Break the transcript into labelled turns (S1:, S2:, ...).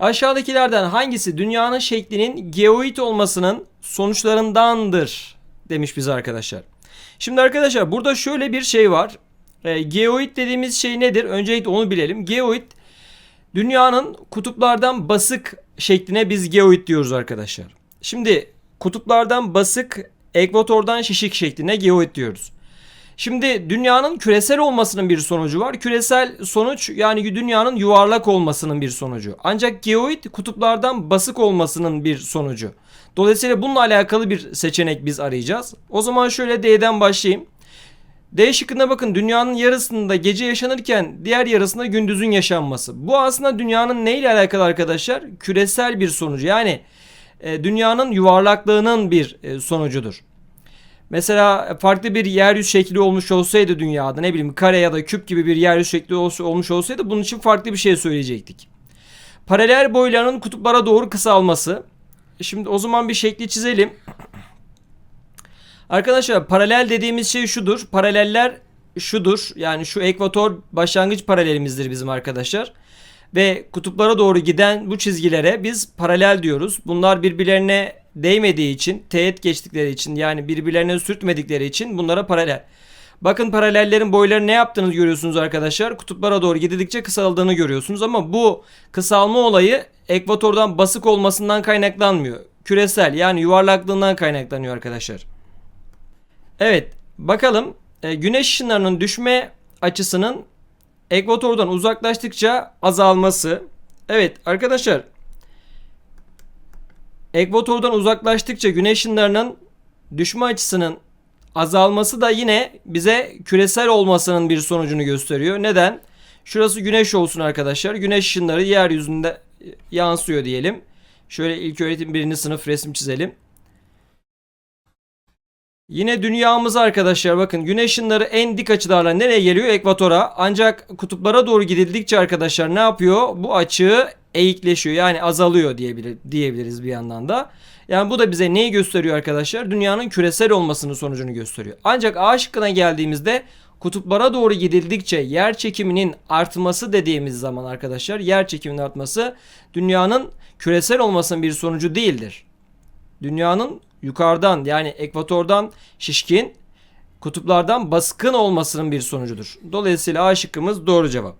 S1: Aşağıdakilerden hangisi dünyanın şeklinin geoid olmasının sonuçlarındandır demiş bize arkadaşlar. Şimdi arkadaşlar burada şöyle bir şey var. E, geoid dediğimiz şey nedir? Öncelikle onu bilelim. Geoid dünyanın kutuplardan basık şekline biz geoid diyoruz arkadaşlar. Şimdi kutuplardan basık, ekvatordan şişik şekline geoid diyoruz. Şimdi dünyanın küresel olmasının bir sonucu var. Küresel sonuç yani dünyanın yuvarlak olmasının bir sonucu. Ancak geoid kutuplardan basık olmasının bir sonucu. Dolayısıyla bununla alakalı bir seçenek biz arayacağız. O zaman şöyle D'den başlayayım. D şıkkına bakın dünyanın yarısında gece yaşanırken diğer yarısında gündüzün yaşanması. Bu aslında dünyanın neyle alakalı arkadaşlar? Küresel bir sonucu. Yani e, dünyanın yuvarlaklığının bir e, sonucudur. Mesela farklı bir yeryüzü şekli olmuş olsaydı dünyada ne bileyim kare ya da küp gibi bir yeryüzü şekli ol- olmuş olsaydı bunun için farklı bir şey söyleyecektik. Paralel boylarının kutuplara doğru kısalması. Şimdi o zaman bir şekli çizelim. Arkadaşlar paralel dediğimiz şey şudur. Paraleller şudur. Yani şu ekvator başlangıç paralelimizdir bizim arkadaşlar. Ve kutuplara doğru giden bu çizgilere biz paralel diyoruz. Bunlar birbirlerine değmediği için, teğet geçtikleri için yani birbirlerine sürtmedikleri için bunlara paralel. Bakın paralellerin boyları ne yaptığını görüyorsunuz arkadaşlar. Kutuplara doğru gidildikçe kısaldığını görüyorsunuz ama bu kısalma olayı ekvatordan basık olmasından kaynaklanmıyor. Küresel yani yuvarlaklığından kaynaklanıyor arkadaşlar. Evet bakalım e, güneş ışınlarının düşme açısının ekvatordan uzaklaştıkça azalması. Evet arkadaşlar ekvatordan uzaklaştıkça güneş ışınlarının düşme açısının azalması da yine bize küresel olmasının bir sonucunu gösteriyor. Neden? Şurası güneş olsun arkadaşlar. Güneş ışınları yeryüzünde yansıyor diyelim. Şöyle ilk öğretim birinci sınıf resim çizelim. Yine dünyamız arkadaşlar bakın güneş ışınları en dik açılarla nereye geliyor? Ekvatora. Ancak kutuplara doğru gidildikçe arkadaşlar ne yapıyor? Bu açığı eğikleşiyor yani azalıyor diyebilir, diyebiliriz bir yandan da. Yani bu da bize neyi gösteriyor arkadaşlar? Dünyanın küresel olmasının sonucunu gösteriyor. Ancak A şıkkına geldiğimizde kutuplara doğru gidildikçe yer çekiminin artması dediğimiz zaman arkadaşlar yer çekiminin artması dünyanın küresel olmasının bir sonucu değildir. Dünyanın yukarıdan yani ekvatordan şişkin, kutuplardan baskın olmasının bir sonucudur. Dolayısıyla A şıkkımız doğru cevap.